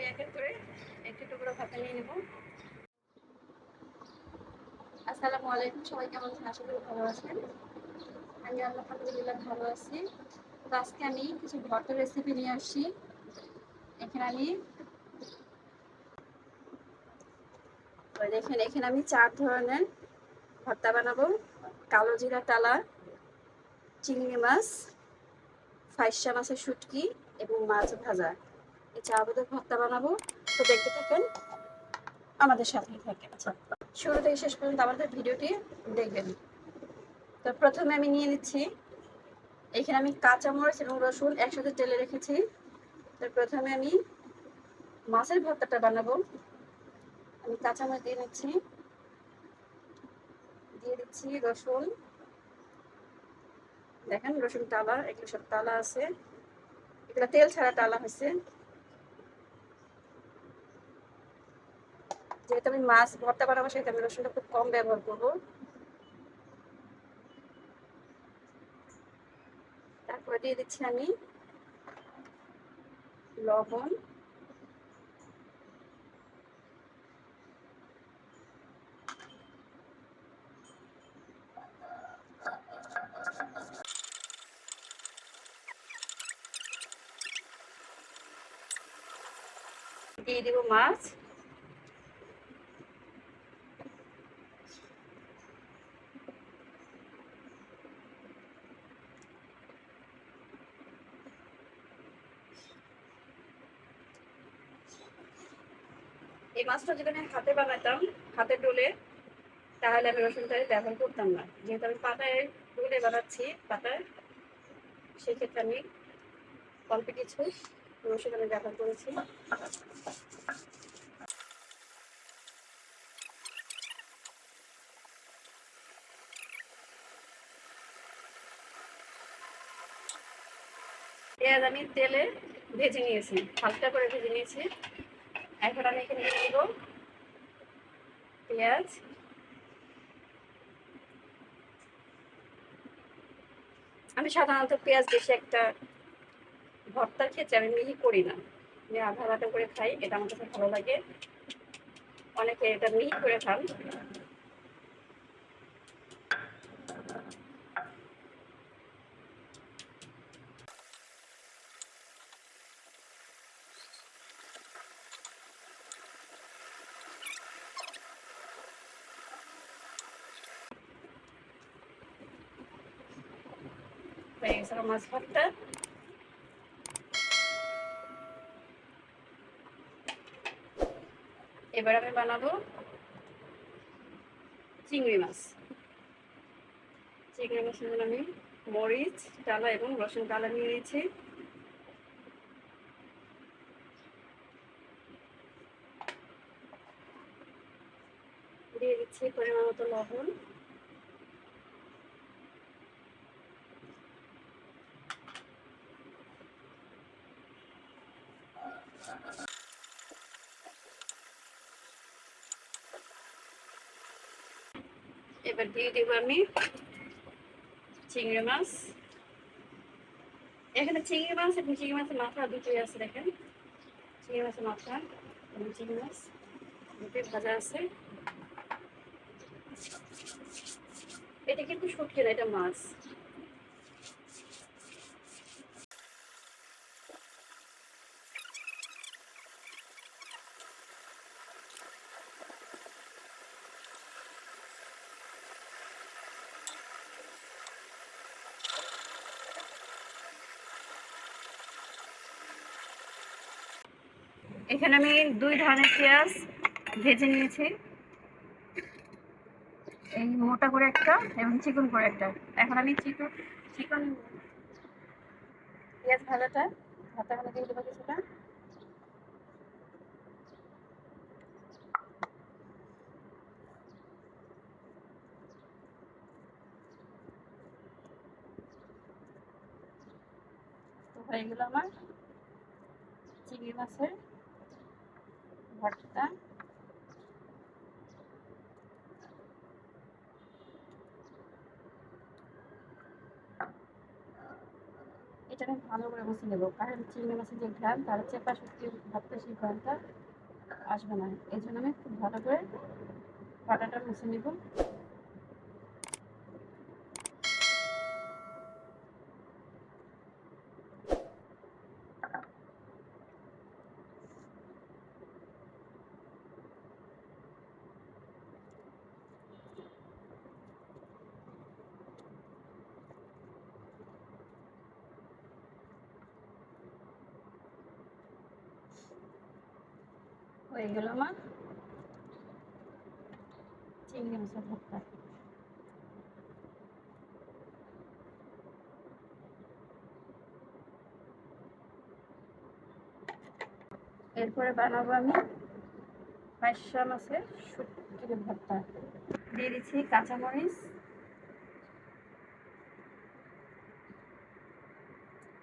আমি এক করে একটু টুকরো ভাতে নিয়ে নেব। আসসালামু আলাইকুম, সবাই কেমন আছেন? আশা করি ভালো আছেন। আমি আলহামদুলিল্লাহ ভালো আছি। তো আজকে আমি কিছু ভর্তা রেসিপি নিয়ে আসছি। এখানে আমি দেখেন, এখানে আমি চার ধরনের ভর্তা বানাবো। কালো জিরা টালা, চিংড়ি মাছ, ফাইসা মাছের শুটকি এবং মাছ ভাজা। এই চার বোধের ভর্তা বানাবো তো দেখতে থাকেন আমাদের সাথেই থাকেন আচ্ছা। শুরু থেকে শেষ পর্যন্ত আমাদের ভিডিওটি দেখবেন। তো প্রথমে আমি নিয়ে নিচ্ছি। এখানে আমি কাঁচামরিচ এবং রসুন একসাথে তেলে রেখেছি। তো প্রথমে আমি মাছের ভর্তাটা বানাবো। আমি কাঁচামরিচ দিয়ে নিচ্ছি। দিয়ে দিচ্ছি রসুন। দেখেন রসুন টালা এগুলো সব টালা আছে। এগুলো তেল ছাড়া টালা হয়েছে। যেহেতু আমি মাছ ভর্তা বানাবো সেহেতু আমি রসুনটা খুব কম ব্যবহার করব। তারপরে দিয়ে দিচ্ছি আমি লবণ। দিয়ে দিব মাছ মাছটা যদি আমি হাতে বানাতাম, হাতে ডোলে, তাহলে আমি রসুনটা ব্যবহার করতাম না। যেহেতু আমি পাতায় ডোলে বানাচ্ছি, পাতায়, সেক্ষেত্রে আমি অল্প কিছু রসুন আমি ব্যবহার করেছি। পেঁয়াজ আমি তেলে ভেজে নিয়েছি, হালকা করে ভেজে নিয়েছি। এখন আমি এখানে দেবো পেঁয়াজ। আমি সাধারণত পেঁয়াজ বেশি একটা ভর্তার ক্ষেত্রে আমি মিহি করি না। আমি আধা আধা করে খাই, এটা আমার কাছে ভালো লাগে। অনেকে এটা মিহি করে খান। হয়ে গেছে মাছ ভর্তা এবার আমি বানাবো চিংড়ি মাছ চিংড়ি মাছের জন্য আমি মরিচ ডালা এবং রসুন ডালা নিয়ে নিয়েছি দিয়ে দিচ্ছি পরিমাণ মতো লবণ এবার দিয়ে দেবো আমি চিংড়ি মাছ। এখানে চিংড়ি মাছ এবং চিংড়ি মাছের মাথা দুটোই আছে দেখেন। চিংড়ি মাছের মাথা এবং চিংড়ি মাছ দুটোই ভাজা আছে। এটা কিন্তু শুটকে না, এটা মাছ। এখানে আমি দুই ধরনের পেঁয়াজ ভেজে নিয়েছি। এই মোটা করে একটা এবং চিকন করে একটা। এখন আমি চিকন চিকন পেঁয়াজ ভাজাটা ভাতা ভালো দিয়ে দেবো কিছুটা। হয়ে গেল আমার চিংড়ি মাছের ভর্তা এটা আমি ভালো করে মুছে নেব। কারণ চিংড়ি মাছের যে ঘ্রাম তার চেপা সত্যি ভাবতে সেই ঘ্রামটা আসবে না। এই জন্য আমি খুব ভালো করে পাটাটা মুছে নেব। হয়ে গেল আমার। চিংড়ি মাছের ভর্তা। এরপরে বানাবো আমি পাঁচশা মাছের শুটকির ভর্তা। দিয়ে দিচ্ছি কাঁচামরিচ।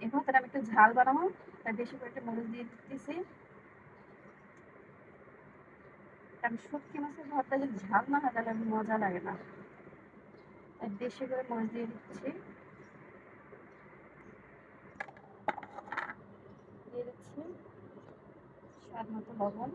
এই ভর্তাটা আমি একটু ঝাল বানাবো তাই বেশি করে একটু মরিচ দিয়ে দিতেছি। কারণ শুটকি মাছের ভর্তা যদি ঝাল না হয়, তাহলে মজা লাগে না। তাই বেশি করে মরিচ দিয়ে দিচ্ছি। দিয়ে দিচ্ছি স্বাদ মতো লবণ।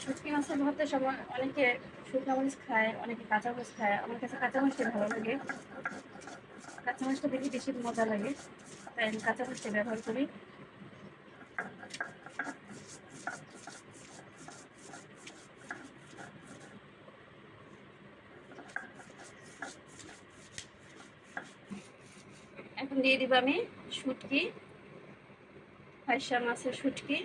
শুটকি মাছের ভর্তার সময় অনেকে শুকনো মরিচ খায়, অনেকে কাঁচা মরিচ খায়। আমার কাছে কাঁচা মরিচটা ভালো লাগে। কাঁচা মরিচটা দেখে বেশি মজা লাগে। তাই আমি কাঁচা মরিচটা ব্যবহার করি। এখন দিয়ে দিব আমি শুটকি ফাইসা মাছের শুটকি।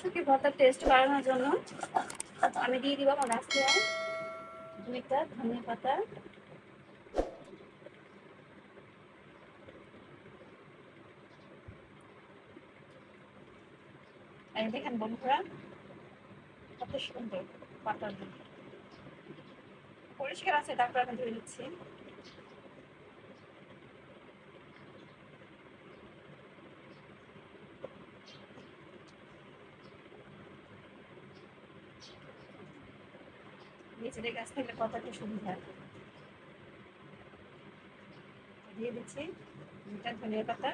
শুকি ভর্তার টেস্ট বাড়ানোর জন্য আমি দিয়ে দিব আমার রাস্তায়। দুইটা ধনিয়া পাতা। দেখেন বন্ধুরা, কত সুন্দর পরিষ্কার আছে, তারপর আমি ধুয়ে দিচ্ছি নিজেদের কাছ থেকে কতটা সুবিধা দিয়ে দিচ্ছি। দুটা ধনিয়া পাতা।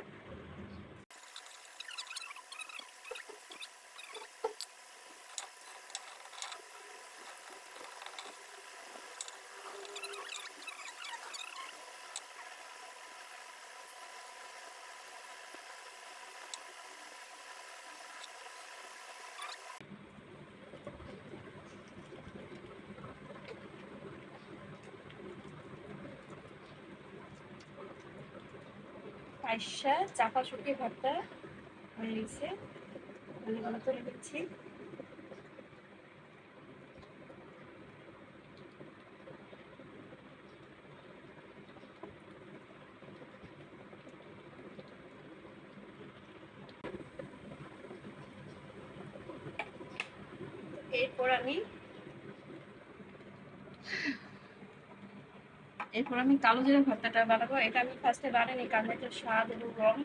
পাইসা চাপা শুকিয়ে ভর্তা হয়ে গেছে। আমি গলা তুলে দিচ্ছি এরপর আমি এরপর আমি কালো জিরা ভর্তাটা বানাবো। এটা আমি ফার্স্টে বানাইনি, কারণ এটা স্বাদ এবং রং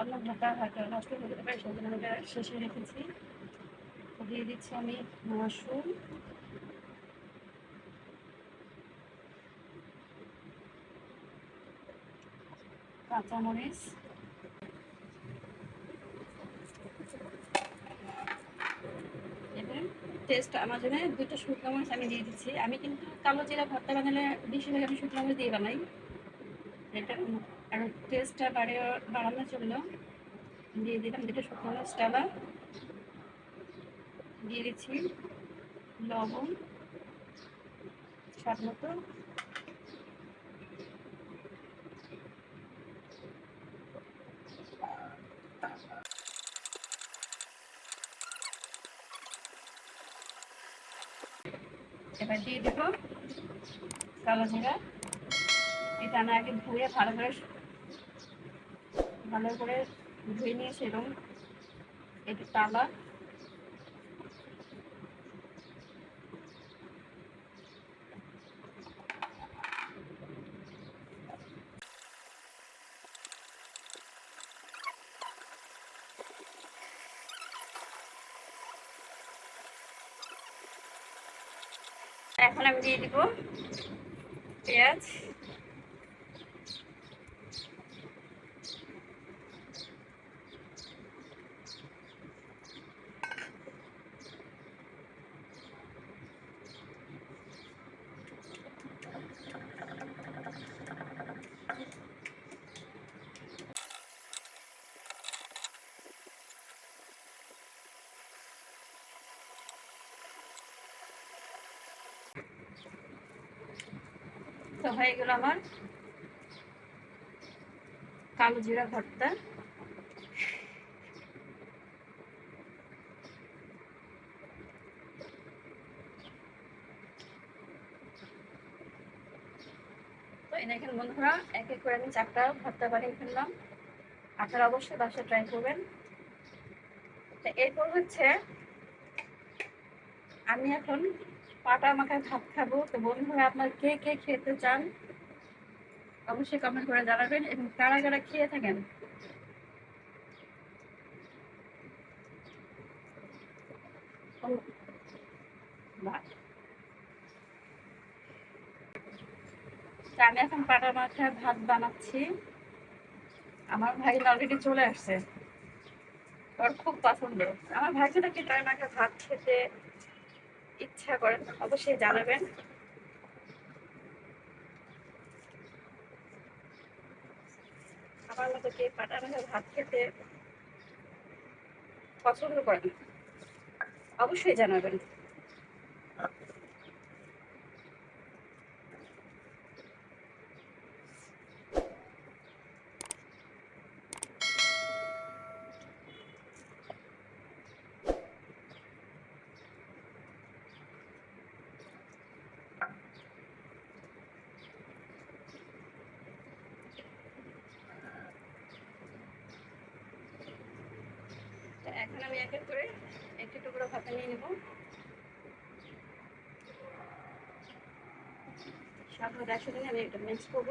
অন্য ভর্তা হয়তো নষ্ট হয়ে যেতে পারে সেই জন্য আমি শেষে রেখেছি। দিয়ে দিচ্ছি আমি মাশরুম। কাঁচামরিচ এবার টেস্ট আমার জন্য দুটো শুকনো মাছ আমি দিয়ে দিচ্ছি। আমি কিন্তু কালো জিরা ভর্তা বানালে বেশিরভাগ আমি শুকনো মাছ দিয়ে বানাই। এটা আর টেস্টটা বাড়ে বাড়ানোর জন্য দিয়ে দিলাম দুটো শুকনো মরিচ ডালা দিয়ে দিচ্ছি লবণ, স্বাদ মতো। এবার দিয়ে দেব। কালো জিরা। এটা আমি আগে ধুয়ে ভালো করে ভালো করে ধুয়ে নিয়ে এরকম একটু তালা এখন আমি দিয়ে দিব পেঁয়াজ। তো হয়ে গেল আমার কালো জিরা ভর্তা। দেখেন বন্ধুরা, এক এক করে আমি চারটা ভর্তা বানিয়ে ফেললাম। আপনারা অবশ্যই বাসায় ট্রাই করবেন। তো এরপর হচ্ছে, আমি এখন পাটা মাখায় ভাত খাব। তো বন্ধুরা, আপনার কে কে খেতে চান, অবশ্যই কমেন্ট করে জানাবেন এবং কারা কারা খেয়ে থাকেন। আমি এখন পাটা মাথায় ভাত বানাচ্ছি। আমার ভাই অলরেডি চলে আসছে। ওর খুব পছন্দ। আমার ভাইকে নাকি টাই মাখা ভাত খেতে ইচ্ছা করেন অবশ্যই জানাবেন। আমার মতো কে পাটা মাখা ভাত খেতে পছন্দ করেন অবশ্যই জানাবেন তো এখন এক এক করে একটি টুকরো ভাতে নিয়ে নেব। সব একসাথে নিয়ে আমি একটা মিক্স করব।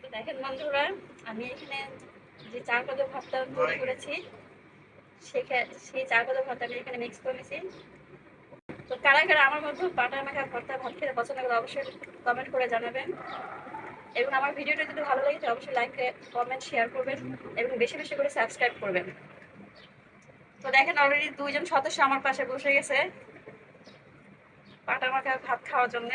তো দেখেন বন্ধুরা আমি এখানে যে চার কত ভাতটা তৈরি করেছি সেই চার কত ভাতটা আমি এখানে মিক্স করেছি তো কারা কারা আমার মধ্যে বাটার মাখা ভর্তা ভাত খেতে পছন্দ করে অবশ্যই কমেন্ট করে জানাবেন। এবং আমার ভিডিওটা যদি ভালো লাগে, তাহলে অবশ্যই লাইক কমেন্ট শেয়ার করবেন এবং বেশি বেশি করে সাবস্ক্রাইব করবেন। তো দেখেন অলরেডি দুইজন সদস্য আমার পাশে বসে গেছে। পাটা মাখা ভাত খাওয়ার জন্য।